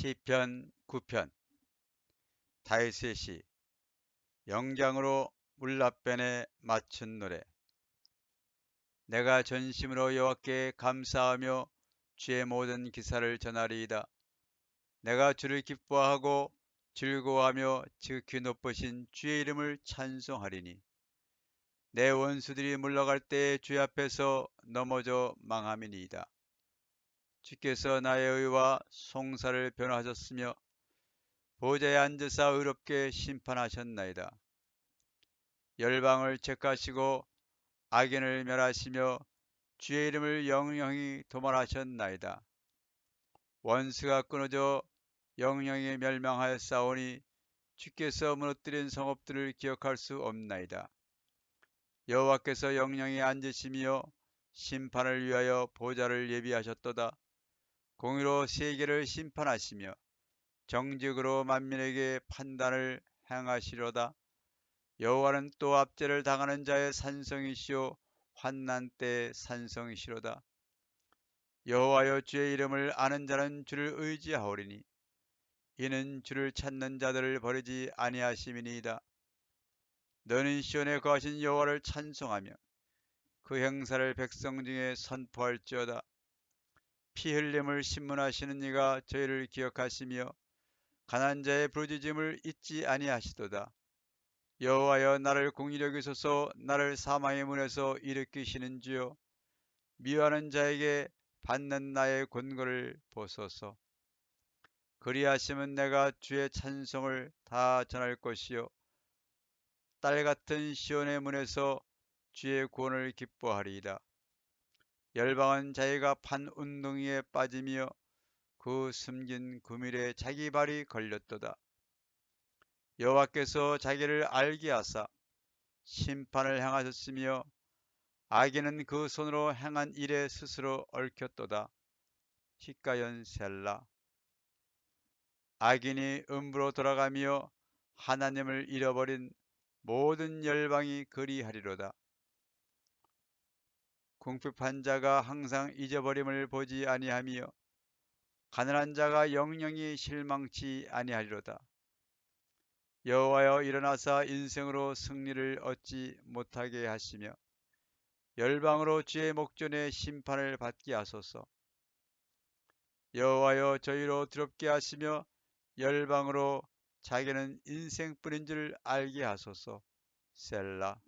시편 9편 다윗의 시 영장으로 물라변에 맞춘 노래 내가 전심으로 여호와께 감사하며 주의 모든 기사를 전하리이다. 내가 주를 기뻐하고 즐거워하며 지극히 높으신 주의 이름을 찬송하리니 내 원수들이 물러갈 때주 앞에서 넘어져 망함이니이다. 주께서 나의 의와 송사를 변화하셨으며 보좌에 앉으사 의롭게 심판하셨나이다. 열방을 책하시고 악인을 멸하시며 주의 이름을 영영히 도말하셨나이다. 원수가 끊어져 영영히 멸망하였사오니 주께서 무너뜨린 성읍들을 기억할 수 없나이다. 여호와께서 영영히 앉으시며 심판을 위하여 보좌를 예비하셨도다. 공의로 세계를 심판하시며 정직으로 만민에게 판단을 행하시려다. 여호와는 또 압제를 당하는 자의 산성이시오 환난 때 산성이시로다. 여호와여 주의 이름을 아는 자는 주를 의지하오리니 이는 주를 찾는 자들을 버리지 아니하심이니이다. 너는 시온에 거하신 여호와를 찬송하며 그 행사를 백성 중에 선포할지어다. 피 흘림을 신문하시는 이가 저희를 기억하시며 가난 자의 부르짖음을 잊지 아니하시도다. 여호와여 나를 공의력 이소서 나를 사망의 문에서 일으키시는 주여 미워하는 자에게 받는 나의 권고를 보소서. 그리하시면 내가 주의 찬송을 다 전할 것이요 딸 같은 시온의 문에서 주의 구원을 기뻐하리이다. 열방은 자기가 판 운동이에 빠지며 그 숨긴 구밀에 자기 발이 걸렸도다. 여호와께서 자기를 알게 하사 심판을 행하셨으며 악인은 그 손으로 행한 일에 스스로 얽혔도다. 히가연 셀라 악인이 음부로 돌아가며 하나님을 잃어버린 모든 열방이 그리하리로다. 궁핍한 자가 항상 잊어버림을 보지 아니하며 가난한 자가 영영히 실망치 아니하리로다. 여호와여 일어나사 인생으로 승리를 얻지 못하게 하시며 열방으로 주의 목전에 심판을 받게 하소서. 여호와여 저희로 두렵게 하시며 열방으로 자기는 인생뿐인 줄 알게 하소서. 셀라